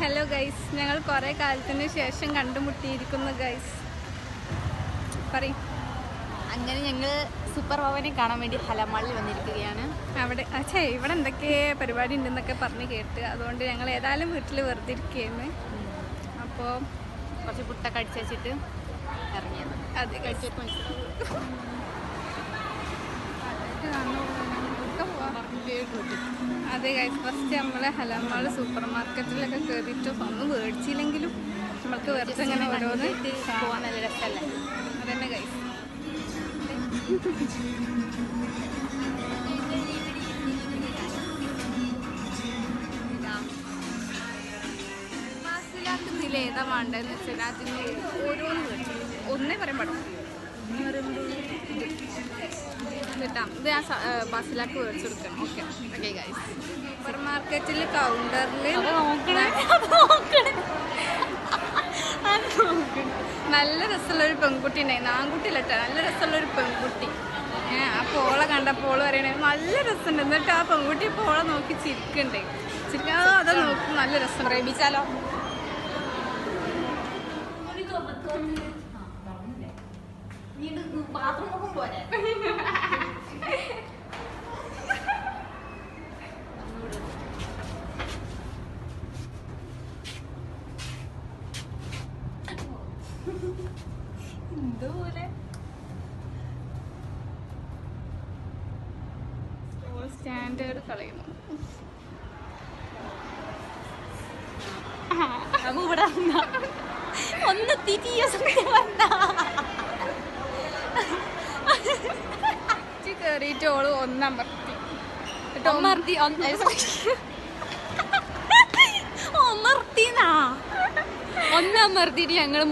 Hello guys ഞങ്ങൾ കുറേ കാലത്തിന് ശേഷം കണ്ടുമുട്ടിയിരിക്കുന്നു ഗൈസ് പറയും. അങ്ങനെ ഞങ്ങൾ സൂപ്പർ ഭവനെ കാണാൻ വേണ്ടി ഹലമാളിൽ വന്നിരിക്കുകയാണ്. അവിടെ അച്ഛേ ഇവിടെ എന്തൊക്കെ പരിപാടി ഉണ്ടെന്നൊക്കെ പറഞ്ഞ് കേട്ട് അതുകൊണ്ട് ഞങ്ങൾ ഏതായാലും വീട്ടിൽ വെറുതെ ഇരിക്കുകയാണ്. അപ്പോൾ കുറച്ച് പുട്ടൊക്കെ അടിച്ചു വെച്ചിട്ട് ഇറങ്ങിയത്. അതെ. കഴിച്ചിട്ട് മനസ്സിലാവും അതെ ഗൈസ് ഫസ്റ്റ് നമ്മൾ ഹലമാൾ സൂപ്പർ മാർക്കറ്റിലൊക്കെ കയറിയിട്ട് ഒന്നും മേടിച്ചില്ലെങ്കിലും നമ്മൾക്ക് വെറുതെ ഇങ്ങനെ ഓരോന്ന് പോകാൻ നല്ല രസമല്ലേ അതന്നെ ഗൈസ് ഏതാ വേണ്ടതെന്ന് വെച്ചാൽ അതിന് ഓരോന്ന് ഒന്നേ പറയാൻ പാടും കിട്ടാം ഇത് ഞാൻ ബസ്സിലാക്ക് മേടിച്ചു കൊടുക്കണം ഓക്കെ. ഓക്കെ ഗൈസ് സൂപ്പർ മാർക്കറ്റിൽ കൗണ്ടറിൽ നല്ല രസമുള്ളൊരു പെൺകുട്ടി ഉണ്ടായിരുന്നു ആൺകുട്ടിയില്ല കേട്ടോ നല്ല രസമുള്ളൊരു പെൺകുട്ടി. ആ പോളെ കണ്ടപ്പോൾ പറയണേ നല്ല രസമുണ്ട്. എന്നിട്ട് ആ പെൺകുട്ടി പോളെ നോക്കി ചിരിക്കണ്ടേ. ചിരിക്കാതെ അത് നോക്കി. നല്ല രസം പ്രേമിച്ചാലോ സ്റ്റാൻഡേർഡ് കളയുന്നു നമ്മ ഇവിടെ വന്നാ. ഒന്ന് തിരിയ സത്യം പറഞ്ഞാ. കയറിയിട്ട് ഓൾ ഒന്നമർത്തി. എന്നിട്ട് ഒന്ന- ഒന്നർത്തി ഒന്ന് ഒന്നർത്തിന്നാ ഒന്നമർത്തിട്ട് ഞങ്ങൾ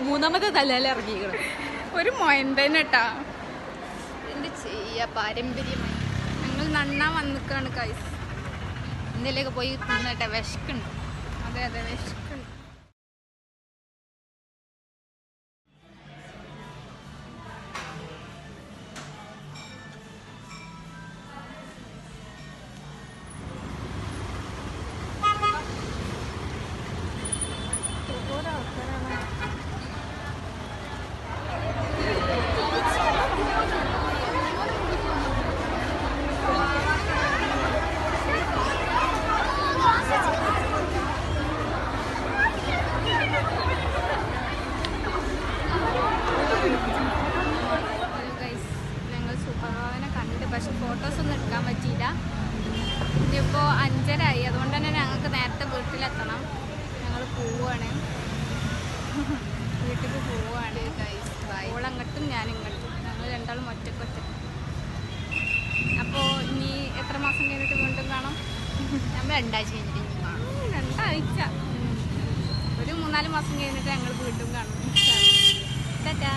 മൂന്നാമത്തെ തലയിൽ ഇറങ്ങിക്കണം. ഒരു മൊയന്തനട്ടാ. എന്ത് ചെയ്യാ പാരമ്പര്യമായി. ഞങ്ങൾ നന്നാ വന്നിക്കാണ് കൈസ് എന്തെങ്കിലുമൊക്കെ പോയി തിന്നട്ടെ വിശക്കുണ്ട്. അതെ അതെ വിശക്കുണ്ട് പക്ഷെ ഫോട്ടോസ് ഒന്നും എടുക്കാൻ പറ്റിയില്ല. ഇനിയിപ്പോൾ അഞ്ചരായി അതുകൊണ്ട് തന്നെ ഞങ്ങൾക്ക് നേരത്തെ വീട്ടിലെത്തണം. ഞങ്ങൾ പോവുകയാണ് വീട്ടിൽ പോവുകയാണ് ഗൈസ് ഓളങ്ങട്ടും ഞാൻ ഇങ്ങോട്ടും ഞങ്ങൾ രണ്ടാളും ഒറ്റയ്ക്ക് ഒറ്റയ്ക്ക്. അപ്പോൾ ഇനി എത്ര മാസം കഴിഞ്ഞിട്ട് വീണ്ടും കാണാം? നമ്മൾ രണ്ടാഴ്ച കഴിഞ്ഞിട്ട് ഇനി കാണും. രണ്ടാഴ്ച. ഒരു മൂന്നാൽ മാസം കഴിഞ്ഞിട്ട് ഞങ്ങൾ വീണ്ടും കാണും. ടാറ്റാ.